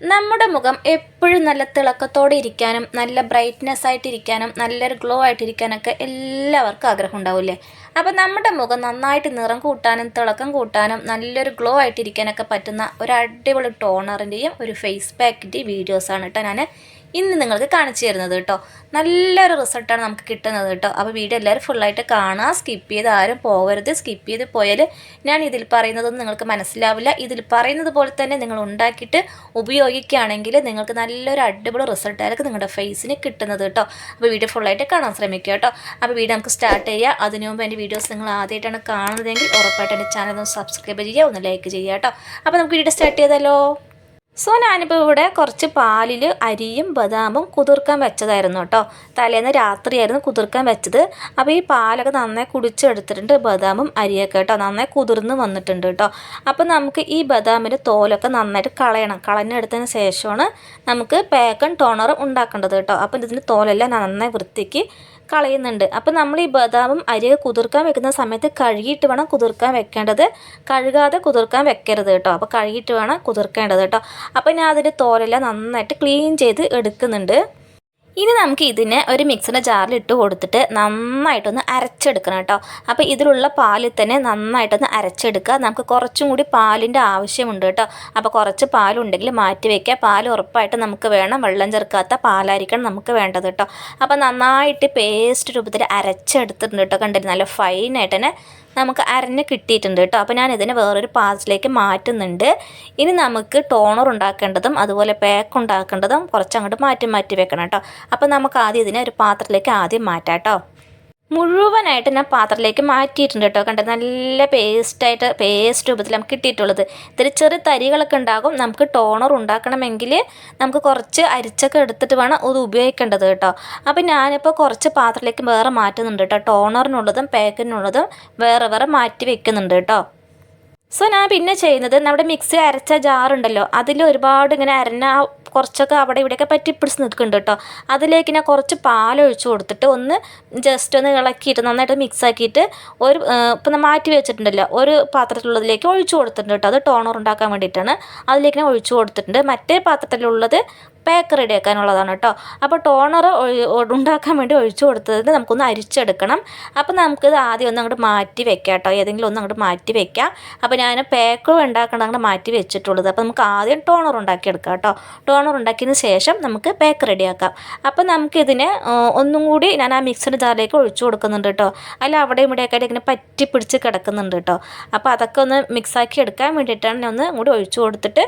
നമ്മുടെ മുഖം എപ്പോഴും നല്ല തിളക്കത്തോടെ ഇരിക്കാനും നല്ല ബ്രൈറ്റ്നെസ് ആയിട്ടിരിക്കാനും നല്ലൊരു ഗ്ലോ ആയിട്ടിരിക്കാനൊക്കെ എല്ലാവർക്കും ആഗ്രഹം ഉണ്ടാവില്ലേ? അപ്പോൾ നമ്മുടെ മുഖം നന്നായിട്ട് നിറം കൂട്ടാനും തിളക്കം കൂട്ടാനും നല്ലൊരു ഗ്ലോ ആയിട്ടിരിക്കാനൊക്കെ പറ്റുന്ന ഒരു അടിപൊളി ടോണറിന്റെയും ഒരു ഫേസ് പാക്കിന്റെയും വീഡിയോസാണ് കേട്ടോ ഞാൻ ഇന്ന് നിങ്ങൾക്ക് കാണിച്ചു തരുന്നത് കേട്ടോ. നല്ലൊരു റിസൾട്ടാണ് നമുക്ക് കിട്ടുന്നത് കേട്ടോ. അപ്പോൾ വീഡിയോ എല്ലാവരും ഫുള്ളായിട്ട് കാണുക. സ്കിപ്പ് ചെയ്ത് ആരും പോകരുത്. സ്കിപ്പ് ചെയ്ത് പോയാൽ ഞാൻ ഇതിൽ പറയുന്നതൊന്നും നിങ്ങൾക്ക് മനസ്സിലാവില്ല. ഇതിൽ പറയുന്നത് പോലെ തന്നെ നിങ്ങൾ ഉണ്ടാക്കിയിട്ട് ഉപയോഗിക്കുകയാണെങ്കിൽ നിങ്ങൾക്ക് നല്ലൊരു അടിപൊളി റിസൾട്ടായിരിക്കും നിങ്ങളുടെ ഫേസിന് കിട്ടുന്നത് കേട്ടോ. അപ്പോൾ വീഡിയോ ഫുള്ളായിട്ട് കാണാൻ ശ്രമിക്കുക കേട്ടോ. അപ്പോൾ വീഡിയോ നമുക്ക് സ്റ്റാർട്ട് ചെയ്യുക അതിനു മുമ്പ് എന്റെ വീഡിയോസ് നിങ്ങൾ ആദ്യമായിട്ടാണ് കാണുന്നതെങ്കിൽ ഉറപ്പായിട്ട് എന്റെ ചാനൽ ഒന്ന് സബ്സ്ക്രൈബ് ചെയ്യുക ഒന്ന് ലൈക്ക് ചെയ്യുക കേട്ടോ. അപ്പോൾ നമുക്ക് വീഡിയോ സ്റ്റാർട്ട് ചെയ്താലോ? സോ ഞാനിപ്പോൾ ഇവിടെ കുറച്ച് പാലിൽ അരിയും ബദാമും കുതിർക്കാൻ വെച്ചതായിരുന്നു കേട്ടോ. തലേന്ന് രാത്രിയായിരുന്നു കുതിർക്കാൻ വെച്ചത്. അപ്പോൾ ഈ പാലൊക്കെ നന്നായി കുടിച്ചെടുത്തിട്ടുണ്ട് ബദാമും അരിയൊക്കെ കേട്ടോ. നന്നായി കുതിർന്ന് വന്നിട്ടുണ്ട് കേട്ടോ. അപ്പോൾ നമുക്ക് ഈ ബദാമിന്റെ തോലൊക്കെ നന്നായിട്ട് കളയണം. കളഞ്ഞെടുത്തതിന് ശേഷമാണ് നമുക്ക് പേക്കൺ ടോണർ ഉണ്ടാക്കേണ്ടത് കേട്ടോ. അപ്പോൾ ഇതിന്റെ തോലെല്ലാം നന്നായി വൃത്തിക്ക് കളയുന്നുണ്ട്. അപ്പോൾ നമ്മൾ ഈ ബദാമും അരിയൊക്കെ കുതിർക്കാൻ വെക്കുന്ന സമയത്ത് കഴുകിയിട്ട് വേണം കുതിർക്കാൻ വെക്കേണ്ടത്. കഴുകാതെ കുതിർക്കാൻ വെക്കരുത് കേട്ടോ. അപ്പോൾ കഴുകിയിട്ട് വേണം കുതിർക്കേണ്ടത് കേട്ടോ. അപ്പോൾ ഞാൻ അതിന്റെ തോലെല്ലാം നന്നായിട്ട് ക്ലീൻ ചെയ്ത് എടുക്കുന്നുണ്ട്. ഇനി നമുക്ക് ഇതിനെ ഒരു മിക്സിന്റെ ജാറിൽ ഇട്ട് കൊടുത്തിട്ട് നന്നായിട്ടൊന്ന് അരച്ചെടുക്കണം കേട്ടോ. അപ്പോൾ ഇതിലുള്ള പാലിൽ തന്നെ നന്നായിട്ടൊന്ന് അരച്ചെടുക്കുക. നമുക്ക് കുറച്ചും കൂടി പാലിന്റെ ആവശ്യമുണ്ട് കേട്ടോ. അപ്പോൾ കുറച്ച് പാലുണ്ടെങ്കിൽ മാറ്റി വയ്ക്കുക പാൽ ഉറപ്പായിട്ട് നമുക്ക് വേണം വെള്ളം ചേർക്കാത്ത പാലായിരിക്കണം നമുക്ക് വേണ്ടത് കേട്ടോ. അപ്പോൾ നന്നായിട്ട് പേസ്റ്റ് രൂപത്തിൽ അരച്ചെടുത്തിട്ടുണ്ട് കേട്ടോ. കണ്ടിട്ട് നല്ല ഫൈനായിട്ട് തന്നെ നമുക്ക് അരഞ്ഞ് കിട്ടിയിട്ടുണ്ട് കേട്ടോ. അപ്പോൾ ഞാൻ ഇതിനെ വേറൊരു പാത്രത്തിലേക്ക് മാറ്റുന്നുണ്ട്. ഇനി നമുക്ക് ടോണർ ഉണ്ടാക്കേണ്ടതും അതുപോലെ പാക്ക് ഉണ്ടാക്കേണ്ടതും കുറച്ചങ്ങോട്ട് മാറ്റി മാറ്റി വെക്കണം കേട്ടോ. അപ്പോൾ നമുക്ക് ആദ്യം ഇതിനെ ഒരു പാത്രത്തിലേക്ക് ആദ്യം മാറ്റാം കേട്ടോ. മുഴുവനായിട്ട് ഞാൻ പാത്രത്തിലേക്ക് മാറ്റിയിട്ടുണ്ട് കേട്ടോ. കണ്ടത് നല്ല പേസ്റ്റായിട്ട് പേസ്റ്റ് രൂപത്തിൽ നമുക്ക് കിട്ടിയിട്ടുള്ളത്. ഇതിൽ ചെറിയ തരികളൊക്കെ ഉണ്ടാകും. നമുക്ക് ടോണർ ഉണ്ടാക്കണമെങ്കിൽ നമുക്ക് കുറച്ച് അരിച്ചൊക്കെ എടുത്തിട്ട് വേണം ഇത് ഉപയോഗിക്കേണ്ടത് കേട്ടോ. അപ്പോൾ ഞാനിപ്പോൾ കുറച്ച് പാത്രത്തിലേക്ക് വേറെ മാറ്റുന്നുണ്ട് കേട്ടോ. ടോണറിനുള്ളതും പാക്കറ്റിനുള്ളതും വേറെ വേറെ മാറ്റി വെക്കുന്നുണ്ട് കേട്ടോ. സോ ഞാൻ പിന്നെ ചെയ്യുന്നത് നമ്മുടെ മിക്സി അരച്ച ജാറുണ്ടല്ലോ അതിൽ ഒരുപാട് ഇങ്ങനെ അരഞ്ഞ കുറച്ചൊക്കെ അവിടെ ഇവിടെയൊക്കെ പറ്റി പിടിച്ച് നിൽക്കുന്നുണ്ട് കേട്ടോ. അതിലേക്ക് ഞാൻ കുറച്ച് പാലൊഴിച്ച് കൊടുത്തിട്ട് ഒന്ന് ജസ്റ്റ് ഒന്ന് ഇളക്കിയിട്ട് നന്നായിട്ട് മിക്സ് ആക്കിയിട്ട് ഒരു ഇപ്പം മാറ്റി വെച്ചിട്ടുണ്ടല്ലോ. ഒരു പാത്രത്തിലുള്ളതിലേക്ക് ഒഴിച്ചു കൊടുത്തിട്ടുണ്ട് കേട്ടോ. അത് ടോണർ ഉണ്ടാക്കാൻ വേണ്ടിയിട്ടാണ്. അതിലേക്ക് ഞാൻ ഒഴിച്ചു കൊടുത്തിട്ടുണ്ട്. മറ്റേ പാത്രത്തിലുള്ളത് പാക്ക് റെഡിയാക്കാനുള്ളതാണ് കേട്ടോ. അപ്പോൾ ടോണർ ഉണ്ടാക്കാൻ വേണ്ടി ഒഴിച്ചു കൊടുത്തത് നമുക്കൊന്ന് അരിച്ചെടുക്കണം. അപ്പോൾ നമുക്കിത് ആദ്യം ഒന്ന് അങ്ങോട്ട് മാറ്റി വെക്കാം കേട്ടോ. ഏതെങ്കിലും ഒന്ന് അങ്ങോട്ട് മാറ്റി വെക്കാം. അപ്പോൾ ഞാൻ പാക്ക് ഉണ്ടാക്കണം അങ്ങോട്ട് മാറ്റി വെച്ചിട്ടുള്ളത്. അപ്പോൾ നമുക്ക് ആദ്യം ടോണർ ഉണ്ടാക്കിയെടുക്കാം കേട്ടോ. ടോണർ ഉണ്ടാക്കിയതിന് ശേഷം നമുക്ക് പേക്ക് റെഡിയാക്കാം. അപ്പോൾ നമുക്കിതിനെ ഒന്നും കൂടി ഞാൻ ആ മിക്സർ ജാറിലേക്ക് ഒഴിച്ചു കൊടുക്കുന്നുണ്ട് കേട്ടോ. അല്ല അവിടെ ഇവിടെയൊക്കെ ആയിട്ട് ഇങ്ങനെ പറ്റി പിടിച്ച് കിടക്കുന്നുണ്ട് കേട്ടോ. അപ്പോൾ അതൊക്കെ ഒന്ന് മിക്സാക്കി എടുക്കാൻ വേണ്ടിയിട്ടാണ് ഞാൻ ഒന്ന് കൂടി ഒഴിച്ചു കൊടുത്തിട്ട്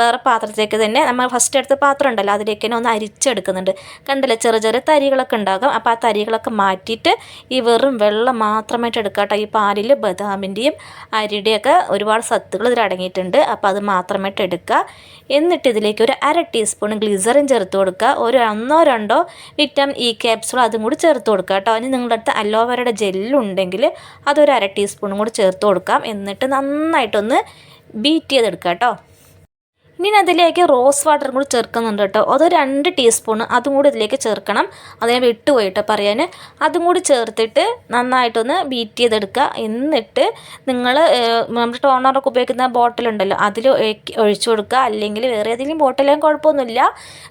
വേറെ പാത്രത്തിലേക്ക് തന്നെ നമ്മൾ ഫസ്റ്റ് എടുത്ത പാത്രം പാത്രം ഉണ്ടല്ലോ അതിലേക്ക് തന്നെ ഒന്ന് അരിച്ചെടുക്കുന്നുണ്ട്. കണ്ടില്ലേ ചെറിയ ചെറിയ തരികളൊക്കെ ഉണ്ടാകും. അപ്പോൾ ആ തരികളൊക്കെ മാറ്റിയിട്ട് ഈ വെറും വെള്ളം മാത്രമായിട്ട് എടുക്കുക കേട്ടോ. ഈ പാലിൽ ബദാമിന്റെയും അരിയുടെയൊക്കെ ഒരുപാട് സത്തുകൾ ഇതിൽ അടങ്ങിയിട്ടുണ്ട്. അപ്പോൾ അത് മാത്രമായിട്ട് എടുക്കുക. എന്നിട്ട് ഇതിലേക്ക് ഒരു അര ടീസ്പൂൺ ഗ്ലിസറിൻ ചേർത്ത് കൊടുക്കുക. ഒരു ഒന്നോ രണ്ടോ വിറ്റാമിൻ ഇ ക്യാപ്സുൾ അതും കൂടി ചേർത്ത് കൊടുക്കുക കേട്ടോ. ഇനി നിങ്ങളുടെ അടുത്ത് അലോവേരയുടെ ജെല്ലുണ്ടെങ്കിൽ അതൊരു അര ടീസ്പൂണും കൂടി ചേർത്ത് കൊടുക്കാം. എന്നിട്ട് നന്നായിട്ടൊന്ന് ബീറ്റ് ചെയ്തെടുക്കുക കേട്ടോ. ഇനി അതിലേക്ക് റോസ് വാട്ടറും കൂടി ചേർക്കുന്നുണ്ട് കേട്ടോ. അത് രണ്ട് ടീസ്പൂൺ അതും കൂടി ഇതിലേക്ക് ചേർക്കണം. അതിനെ വിട്ടുപോയിട്ട് പറയാൻ അതും കൂടി ചേർത്തിട്ട് നന്നായിട്ടൊന്ന് ബീറ്റ് ചെയ്തെടുക്കുക. എന്നിട്ട് നിങ്ങൾ നമ്മുടെ ടോണറൊക്കെ ഉപയോഗിക്കുന്ന ബോട്ടിലുണ്ടല്ലോ അതിൽ ഒഴിച്ചു കൊടുക്കുക. അല്ലെങ്കിൽ വേറെ ഏതെങ്കിലും ബോട്ടിലും കുഴപ്പമൊന്നുമില്ല.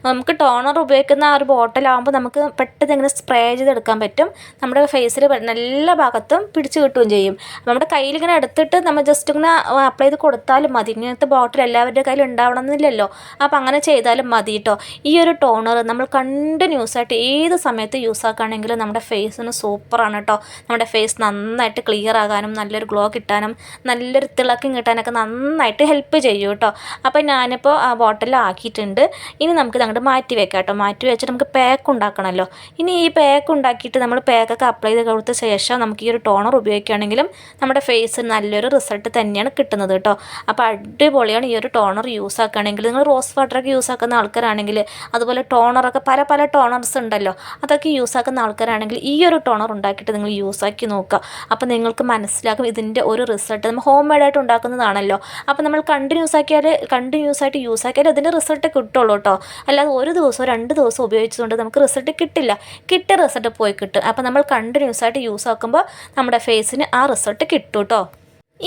നമുക്ക് ടോണർ ഉപയോഗിക്കുന്ന ആ ഒരു ബോട്ടിലാകുമ്പോൾ നമുക്ക് പെട്ടെന്ന് ഇങ്ങനെ സ്പ്രേ ചെയ്തെടുക്കാൻ പറ്റും. നമ്മുടെ ഫേസിൽ എല്ലാ ഭാഗത്തും പിടിച്ചു കിട്ടുകയും ചെയ്യും. നമ്മുടെ കയ്യിൽ ഇങ്ങനെ എടുത്തിട്ട് നമ്മൾ ജസ്റ്റ് ഇങ്ങനെ അപ്ലൈ ചെയ്ത് കൊടുത്താലും മതി. ഇങ്ങനത്തെ ബോട്ടിൽ എല്ലാവരുടെ കയ്യിൽ ഉണ്ടാവണം എന്നില്ലല്ലോ അപ്പം അങ്ങനെ ചെയ്താലും മതി കേട്ടോ ഈ ഒരു ടോണർ നമ്മൾ കണ്ടിന്യൂസ് ആയിട്ട് ഏത് സമയത്ത് യൂസ് ആക്കുകയാണെങ്കിലും നമ്മുടെ ഫേസിന് സൂപ്പറാണ് കേട്ടോ നമ്മുടെ ഫേസ് നന്നായിട്ട് ക്ലിയർ ആകാനും നല്ലൊരു ഗ്ലോ കിട്ടാനും നല്ലൊരു തിളക്കം കിട്ടാനൊക്കെ നന്നായിട്ട് ഹെൽപ്പ് ചെയ്യും കേട്ടോ അപ്പം ഞാനിപ്പോൾ ആ ബോട്ടിൽ ആക്കിയിട്ടുണ്ട്. ഇനി നമുക്ക് അങ്ങോട്ട് മാറ്റി വെക്കാം കേട്ടോ മാറ്റി വെച്ചിട്ട് നമുക്ക് പാക്ക് ഉണ്ടാക്കണമല്ലോ ഇനി ഈ പാക്ക് ഉണ്ടാക്കിയിട്ട് നമ്മൾ പാക്കൊക്കെ അപ്ലൈ ചെയ്ത് കൊടുത്ത ശേഷം നമുക്ക് ഈ ഒരു ടോണർ ഉപയോഗിക്കുകയാണെങ്കിലും നമ്മുടെ ഫേസ് നല്ലൊരു റിസൾട്ട് തന്നെയാണ് കിട്ടുന്നത് കേട്ടോ അപ്പോൾ അടിപൊളിയാണ് ഈ ഒരു ടോണർ യൂസ് ആക്കുകയാണെങ്കിൽ നിങ്ങൾ റോസ് വാട്ടറൊക്കെ യൂസ് ആക്കുന്ന ആൾക്കാരാണെങ്കിൽ അതുപോലെ ടോണറൊക്കെ പല പല ടോണർസ് ഉണ്ടല്ലോ അതൊക്കെ യൂസ് ആക്കുന്ന ആൾക്കാരാണെങ്കിൽ ഈ ഒരു ടോണർ ഉണ്ടാക്കിയിട്ട് നിങ്ങൾ യൂസ് ആക്കി നോക്കുക. അപ്പോൾ നിങ്ങൾക്ക് മനസ്സിലാക്കും ഇതിന്റെ ഒരു റിസൾട്ട്. നമ്മൾ ഹോം മെയ്ഡായിട്ട് ഉണ്ടാക്കുന്നതാണല്ലോ. അപ്പോൾ നമ്മൾ കണ്ടിന്യൂസ് ആക്കിയാൽ കണ്ടിന്യൂസ് ആയിട്ട് യൂസ് ആക്കിയാൽ അതിന്റെ റിസൾട്ട് കിട്ടുള്ളൂ കേട്ടോ. അല്ലാതെ ഒരു ദിവസം രണ്ട് ദിവസം ഉപയോഗിച്ചുകൊണ്ട് നമുക്ക് റിസൾട്ട് കിട്ടില്ല. കിട്ടിയ റിസൾട്ട് പോയി കിട്ടും. അപ്പോൾ നമ്മൾ കണ്ടിന്യൂസ് ആയിട്ട് യൂസ് ആക്കുമ്പോൾ നമ്മുടെ ഫേസിന് ആ റിസൾട്ട് കിട്ടും കേട്ടോ.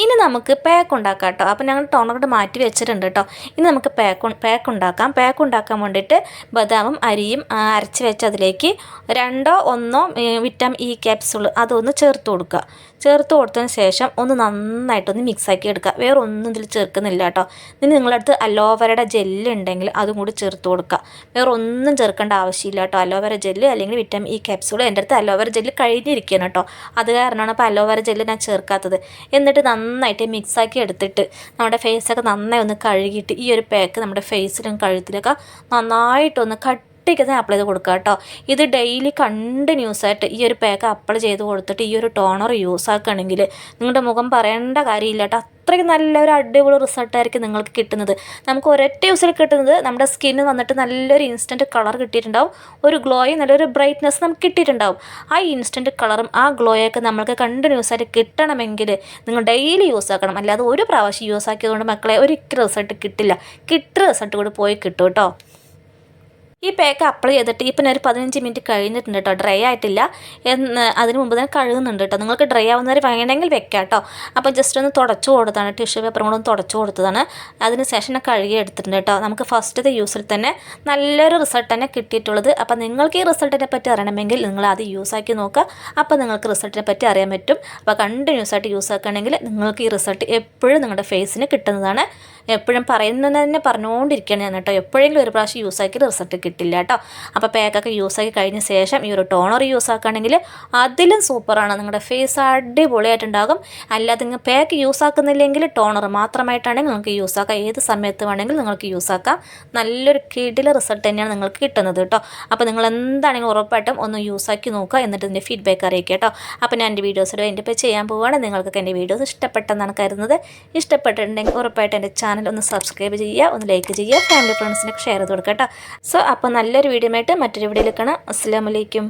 ഇനി നമുക്ക് പാക്ക് ഉണ്ടാക്കാം കേട്ടോ. അപ്പോൾ ഞങ്ങൾ ടോണറോട് മാറ്റി വെച്ചിട്ടുണ്ട് കേട്ടോ. ഇനി നമുക്ക് പാക്ക് പാക്ക് ഉണ്ടാക്കാം. പാക്ക് ഉണ്ടാക്കാൻ വേണ്ടിയിട്ട് ബദാമും അരിയും അരച്ച് വെച്ച് അതിലേക്ക് രണ്ടോ ഒന്നോ വിറ്റാമിൻ ഇ ക്യാപ്സൂൾ അതൊന്ന് ചേർത്ത് കൊടുക്കുക. ചേർത്ത് കൊടുത്തതിന് ശേഷം ഒന്ന് നന്നായിട്ടൊന്ന് മിക്സാക്കി എടുക്കുക. വേറെ ഒന്നും ഇതിൽ ചേർക്കുന്നില്ല കേട്ടോ. ഇനി നിങ്ങളടുത്ത് അലോവേരയുടെ ജെല്ല് ഉണ്ടെങ്കിൽ അതും കൂടി ചേർത്ത് കൊടുക്കുക. വേറെ ഒന്നും ചേർക്കേണ്ട ആവശ്യമില്ല കേട്ടോ. അലോവേര ജെല്ല് അല്ലെങ്കിൽ വിറ്റാമിൻ ഇ ക്യാപ്സൂൾ എന്റെ അടുത്ത് അലോവേര ജെല്ല് കഴിഞ്ഞിരിക്കുകയാണ് കേട്ടോ. അത് കാരണമാണ് അപ്പോൾ അലോവേര ജെല്ല് ഞാൻ ചേർക്കാത്തത്. എന്നിട്ട് നന്നായിട്ട് മിക്സാക്കി എടുത്തിട്ട് നമ്മുടെ ഫേസൊക്കെ നന്നായി ഒന്ന് കഴുകിയിട്ട് ഈ ഒരു പാക്ക് നമ്മുടെ ഫേസിലും കഴുത്തിലൊക്കെ നന്നായിട്ടൊന്ന് കട്ട് തന്നെ അപ്ലൈ ചെയ്ത് കൊടുക്കുക കേട്ടോ. ഇത് ഡെയിലി കണ്ടിന്യൂസ് ആയിട്ട് ഈ ഒരു പാക്ക് അപ്ലൈ ചെയ്ത് കൊടുത്തിട്ട് ഈ ഒരു ടോണർ യൂസ് ആക്കുകയാണെങ്കിൽ നിങ്ങളുടെ മുഖം പറയേണ്ട കാര്യമില്ല കേട്ടോ. അത്രയ്ക്ക് നല്ലൊരു അടിപൊളി റിസൾട്ടായിരിക്കും നിങ്ങൾക്ക് കിട്ടുന്നത്. നമുക്ക് ഒരൊറ്റ യൂസിൽ കിട്ടുന്നത് നമ്മുടെ സ്കിന്നിന് വന്നിട്ട് നല്ലൊരു ഇൻസ്റ്റന്റ് കളർ കിട്ടിയിട്ടുണ്ടാവും. ഒരു ഗ്ലോയും നല്ലൊരു ബ്രൈറ്റ്നസ് നമുക്ക് കിട്ടിയിട്ടുണ്ടാവും. ആ ഇൻസ്റ്റന്റ് കളറും ആ ഗ്ലോയൊക്കെ നമ്മൾക്ക് കണ്ടിന്യൂസ് ആയിട്ട് കിട്ടണമെങ്കിൽ നിങ്ങൾ ഡെയിലി യൂസ് ആക്കണം. അല്ലാതെ ഒരു പ്രാവശ്യം യൂസ് ആക്കിയതുകൊണ്ട് മക്കളെ ഒരിക്കലും റിസൾട്ട് കിട്ടില്ല. കിട്ടുന്ന റിസൾട്ട് കൂടി പോയി കിട്ടും കേട്ടോ. ഈ പാക്ക് അപ്ലൈ ചെയ്തിട്ട് ഇപ്പം ഒരു പതിനഞ്ച് മിനിറ്റ് കഴിഞ്ഞിട്ടുണ്ട് കേട്ടോ ഡ്രൈ ആയിട്ടില്ല. എന്ന് അതിന് മുമ്പ് തന്നെ കഴുകുന്നുണ്ട് കേട്ടോ നിങ്ങൾക്ക് ഡ്രൈ ആവുന്നവർ വേണമെങ്കിൽ വെക്കാം കേട്ടോ അപ്പോൾ ജസ്റ്റ് ഒന്ന് തുടച്ചു കൊടുത്താണ് ടിഷ്യൂ പേപ്പർ കൊണ്ടൊന്ന് തുടച്ചു കൊടുത്തതാണ്. അതിന് ശേഷം കഴുകി എടുത്തിട്ടുണ്ട് കേട്ടോ നമുക്ക് ഫസ്റ്റത്തെ യൂസിൽ തന്നെ നല്ലൊരു റിസൾട്ട് തന്നെ കിട്ടിയിട്ടുള്ളത്. അപ്പോൾ നിങ്ങൾക്ക് ഈ റിസൾട്ടിനെ പറ്റി അറിയണമെങ്കിൽ നിങ്ങൾ അത് യൂസ് ആക്കി നോക്കുക. അപ്പോൾ നിങ്ങൾക്ക് റിസൾട്ടിനെ പറ്റി അറിയാൻ പറ്റും. അപ്പോൾ കണ്ടിന്യൂസ് ആയിട്ട് യൂസ് ആക്കുകയാണെങ്കിൽ നിങ്ങൾക്ക് ഈ റിസൾട്ട് എപ്പോഴും നിങ്ങളുടെ ഫേസിന് കിട്ടുന്നതാണ്. എപ്പോഴും പറയുന്നത് തന്നെ പറഞ്ഞുകൊണ്ടിരിക്കുകയാണ് ഞാൻ കേട്ടോ. എപ്പോഴെങ്കിലും ഒരു പ്രാവശ്യം യൂസ് ആക്കി റിസൾട്ട് കിട്ടില്ല കേട്ടോ. അപ്പോൾ പാക്കൊക്കെ യൂസ് ആക്കി കഴിഞ്ഞ ശേഷം ഈ ഒരു ടോണർ യൂസ് ആക്കുകയാണെങ്കിൽ അതിലും സൂപ്പറാണ് നിങ്ങളുടെ ഫേസ് അടിപൊളിയായിട്ടുണ്ടാകും. അല്ലാതെ നിങ്ങൾ പാക്ക് യൂസ് ആക്കുന്നില്ലെങ്കിൽ ടോണർ മാത്രമായിട്ടാണെങ്കിൽ നിങ്ങൾക്ക് യൂസ് ആക്കാം. ഏത് സമയത്ത് വേണമെങ്കിലും നിങ്ങൾക്ക് യൂസ് ആക്കാം. നല്ലൊരു കിടില റിസൾട്ട് തന്നെയാണ് നിങ്ങൾക്ക് കിട്ടുന്നത് കേട്ടോ. അപ്പോൾ നിങ്ങൾ എന്താണെങ്കിലും ഉറപ്പായിട്ടും ഒന്ന് യൂസ് ആക്കി നോക്കുക എന്നിട്ട് ഇതിന്റെ ഫീഡ്ബാക്ക് അറിയിക്കുക കേട്ടോ. അപ്പോൾ ഞാൻ എന്റെ വീഡിയോസ് എന്റെ ഇപ്പോൾ ചെയ്യാൻ പോവുകയാണ് നിങ്ങൾക്കൊക്കെ എന്റെ വീഡിയോസ് ഇഷ്ടപ്പെട്ടെന്നാണ് കരുതുന്നത്. ഇഷ്ടപ്പെട്ടിട്ടുണ്ടെങ്കിൽ ഉറപ്പായിട്ട് എന്റെ ചാനൽ ഒന്ന് സബ്സ്ക്രൈബ് ചെയ്യുക ഒന്ന് ലൈക്ക് ചെയ്യുക ഫാമിലി ഫ്രണ്ട്സിനൊക്കെ ഷെയർ ചെയ്ത് കൊടുക്കുക കേട്ടോ. സോ അപ്പോൾ നല്ലൊരു വീഡിയോ ആയിട്ട് മറ്റൊരു വീഡിയോയിൽ കാണാം. അസ്സാം വലൈക്കും